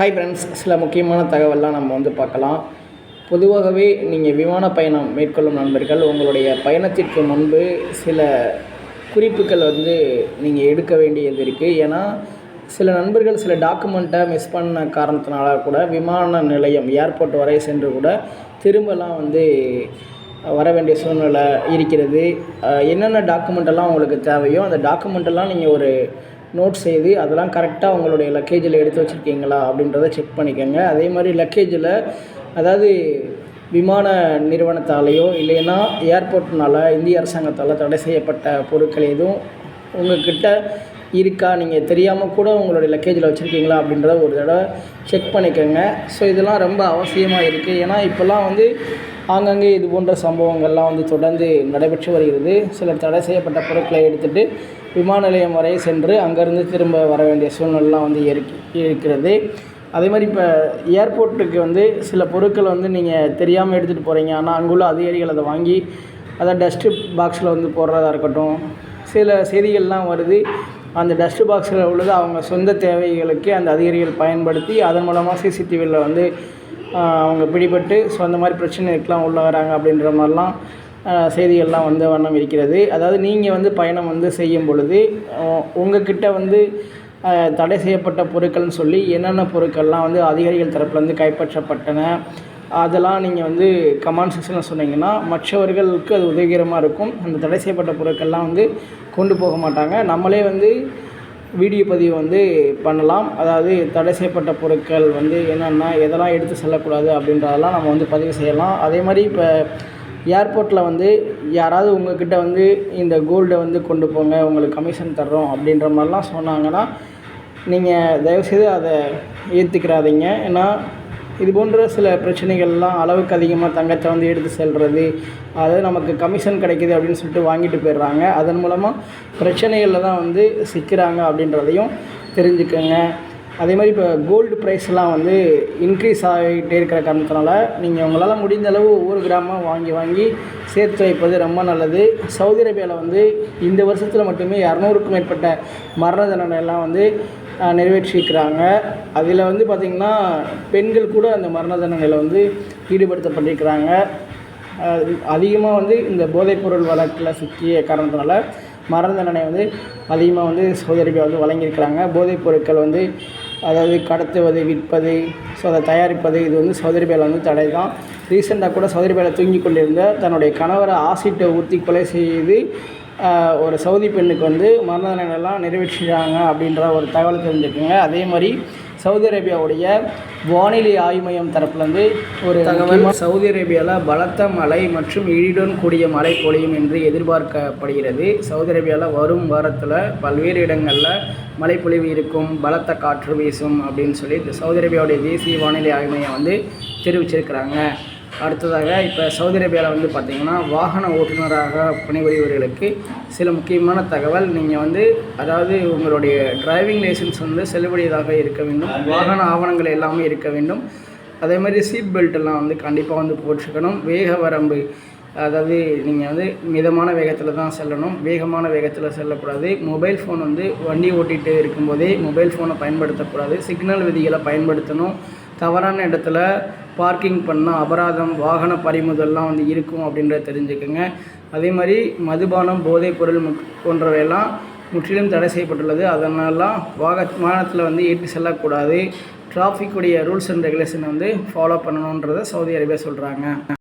Hi friends சில முக்கியமான தகவல்லாம் நம்ம வந்து பார்க்கலாம். பொதுவாகவே நீங்கள் விமான பயணம் மேற்கொள்ளும் நண்பர்கள் உங்களுடைய பயணத்திற்கு முன்பு சில குறிப்புகள் வந்து நீங்கள் எடுக்க வேண்டியது இருக்குது ஏன்னா சில நண்பர்கள் சில டாக்குமெண்ட்டை மிஸ் பண்ண காரணத்தினால கூட விமான நிலையம் ஏர்போர்ட் வரை சென்று கூட திரும்பலாம் வந்து வர வேண்டிய சூழ்நிலை இருக்கிறது. என்னென்ன டாக்குமெண்ட்டெல்லாம் உங்களுக்கு தேவையோ அந்த டாக்குமெண்ட்டெல்லாம் நீங்கள் ஒரு நோட் செய்து அதெல்லாம் கரெக்டாக உங்களுடைய லக்கேஜில் எடுத்து வச்சுருக்கீங்களா அப்படின்றத செக் பண்ணிக்கோங்க. அதே மாதிரி லக்கேஜில் அதாவது விமான நிறுவனத்தாலேயோ இல்லைன்னா ஏர்போர்ட்னால் இந்திய அரசாங்கத்தால் தடை செய்யப்பட்ட பொருட்கள் எதுவும் உங்கள்கிட்ட இருக்கா நீங்கள் தெரியாமல் கூட உங்களுடைய லக்கேஜில் வச்சுருக்கீங்களா அப்படின்றத ஒரு தடவை செக் பண்ணிக்கோங்க. ஸோ இதெல்லாம் ரொம்ப அவசியமாக இருக்குது ஏன்னா இப்போல்லாம் வந்து ஆங்காங்கே இது போன்ற சம்பவங்கள்லாம் வந்து தொடர்ந்து நடைபெற்று வருகிறது. சிலர் தடை செய்யப்பட்ட பொருட்களை எடுத்துகிட்டு விமான நிலையம் வரை சென்று அங்கேருந்து திரும்ப வர வேண்டிய சூழ்நிலைலாம் வந்து இருக்கிறது. அதே மாதிரி இப்போ ஏர்போர்ட்டுக்கு வந்து சில பொருட்கள் வந்து நீங்கள் தெரியாமல் எடுத்துகிட்டு போகிறீங்க ஆனால் அங்குள்ள அதிகாரிகள் அதை வாங்கி அதை டஸ்ட்டு பாக்ஸில் வந்து போடுறதா இருக்கட்டும் சில செய்திகள்லாம் வருது. அந்த டஸ்ட்டு பாக்ஸில் உள்ளது அவங்க சொந்த தேவைகளுக்கு அந்த அதிகாரிகள் பயன்படுத்தி அதன் மூலமாக சிசிடிவியில் வந்து அவங்க பிடிபட்டு ஸோ அந்த மாதிரி பிரச்சனைக்கெலாம் உள்ள வராங்க அப்படின்ற மாதிரிலாம் செய்திகள்லாம் வந்த வண்ணம் இருக்கிறது. அதாவது நீங்கள் வந்து பயணம் வந்து செய்யும் பொழுது ஆஹ், உங்ககிட்ட வந்து தடை செய்யப்பட்ட பொருட்கள்னு சொல்லி என்னென்ன பொருட்கள்லாம் வந்து அதிகாரிகள் தரப்புலேருந்து கைப்பற்றப்பட்டன அதெல்லாம் நீங்கள் வந்து கமெண்ட் செக்ஷனில் சொன்னீங்கன்னா மற்றவர்களுக்கு அது உதவிகரமாக இருக்கும். அந்த தடை செய்யப்பட்ட பொருட்கள்லாம் வந்து கொண்டு போக மாட்டாங்க. நம்மளே வந்து வீடியோ பதிவு வந்து பண்ணலாம். அதாவது தடை செய்யப்பட்ட பொருட்கள் வந்து என்னென்ன எதெல்லாம் எடுத்து செல்லக்கூடாது அப்படின்றதெல்லாம் நம்ம வந்து பதிவு செய்யலாம். அதே மாதிரி இப்போ ஏர்போர்ட்டில் வந்து யாராவது உங்கள்கிட்ட வந்து இந்த கோல்டை வந்து கொண்டு போங்க உங்களுக்கு கமிஷன் தர்றோம் அப்படின்ற மாதிரிலாம் சொன்னாங்கன்னா நீங்கள் தயவுசெய்து அதை ஏற்றுக்கிறாதீங்க ஏன்னா இது போன்ற சில பிரச்சனைகள்லாம் அளவுக்கு அதிகமாக தங்கத்தை வந்து எடுத்து செல்வது அதாவது நமக்கு கமிஷன் கிடைக்குது அப்படின்னு சொல்லிட்டு வாங்கிட்டு போயிடுறாங்க. அதன் மூலமாக பிரச்சனைகளில் தான் வந்து சிக்கிறாங்க அப்படின்றதையும் தெரிஞ்சுக்கோங்க. அதே மாதிரி இப்போ கோல்டு ப்ரைஸ்லாம் வந்து இன்க்ரீஸ் ஆகிட்டே இருக்கிற காரணத்தினால நீங்கள் உங்களால் முடிந்த அளவு ஒவ்வொரு கிராமம் வாங்கி வாங்கி சேர்த்து வைப்பது ரொம்ப நல்லது. சவுதி அரேபியாவில் வந்து இந்த வருஷத்தில் மட்டுமே இரநூறுக்கும் மேற்பட்ட மரண தண்டனை எல்லாம் வந்து நிறைவேற்றியிருக்கிறாங்க அதில் வந்து பார்த்திங்கன்னா பெண்கள் கூட அந்த மரண தண்டனையில் வந்து ஈடுபடுத்தப்பட்டிருக்கிறாங்க. அதிகமாக வந்து இந்த போதைப்பொருள் வழக்கில் சிக்கிய காரணத்தினால மரண தண்டனை வந்து அதிகமாக வந்து சகோதரிக்கு வந்து வழங்கியிருக்கிறாங்க. போதைப் பொருட்கள் வந்து அதாவது கடத்துவது விற்பது ஸோ அதை தயாரிப்பது இது வந்து சவுதி பேல வந்து தடை தான் ரீசெண்டாக கூட சவுதி பேல தூங்கி கொண்டிருந்த தன்னுடைய கணவரை ஆசிட்டை ஊற்றி கொலை செய்து ஒரு சவுதி பெண்ணுக்கு வந்து மரண தண்டனைலாம் நிறைவேற்றிட்டாங்க அப்படின்ற ஒரு தகவல் தெரிஞ்சுக்கோங்க அதே மாதிரி சவுதி அரேபியாவுடைய வானிலை ஆய்வு மையம் தரப்புலேருந்து ஒரு தகவல். சவுதி அரேபியாவில் பலத்த மழை மற்றும் இடியுடன் கூடிய மழை பொழியும் என்று எதிர்பார்க்கப்படுகிறது. சவுதி அரேபியாவில் வரும் வாரத்தில் பல்வேறு இடங்களில் மழைப்பொழிவு இருக்கும் பலத்த காற்று வீசும் அப்படின்னு சொல்லி சவுதி அரேபியாவுடைய தேசிய வானிலை ஆய்வு மையம் வந்து தெரிவிச்சிருக்கிறாங்க. அடுத்ததாக இப்போ சவுதி அரேபியாவில் வந்து பார்த்திங்கன்னா வாகன ஓட்டுநராக பணிபுரிபவர்களுக்கு சில முக்கியமான தகவல். நீங்கள் வந்து அதாவது உங்களுடைய டிரைவிங் லைசன்ஸ் வந்து செல்லுபடியதாக இருக்க வேண்டும். வாகன ஆவணங்கள் எல்லாமே இருக்க வேண்டும். அதே மாதிரி சீட் பெல்ட் எல்லாம் வந்து கண்டிப்பாக வந்து போட்டுக்கணும் வேக வரம்பு அதாவது நீங்கள் வந்து மிதமான வேகத்தில் தான் செல்லணும். வேகமான வேகத்தில் செல்லக்கூடாது. மொபைல் ஃபோன் வந்து வண்டி ஓட்டிகிட்டு இருக்கும்போதே மொபைல் ஃபோனை பயன்படுத்தக்கூடாது. சிக்னல் விதிகளை பயன்படுத்தணும். தவறான இடத்துல பார்க்கிங் பண்ணால் அபராதம் வாகன பறிமுதல்லாம் வந்து இருக்கும் அப்படின்றத தெரிஞ்சுக்கோங்க. அதே மாதிரி மதுபானம் போதைப் பொருள் போன்றவையெல்லாம் முற்றிலும் தடை செய்யப்பட்டுள்ளது. அதனாலாம் வாக வாகனத்தில் வந்து ஏற்றி செல்லக்கூடாது. டிராஃபிக்குடைய ரூல்ஸ் அண்ட் ரெகுலேஷனை வந்து ஃபாலோ பண்ணணுன்றதை சவுதி அரேபியா சொல்கிறாங்க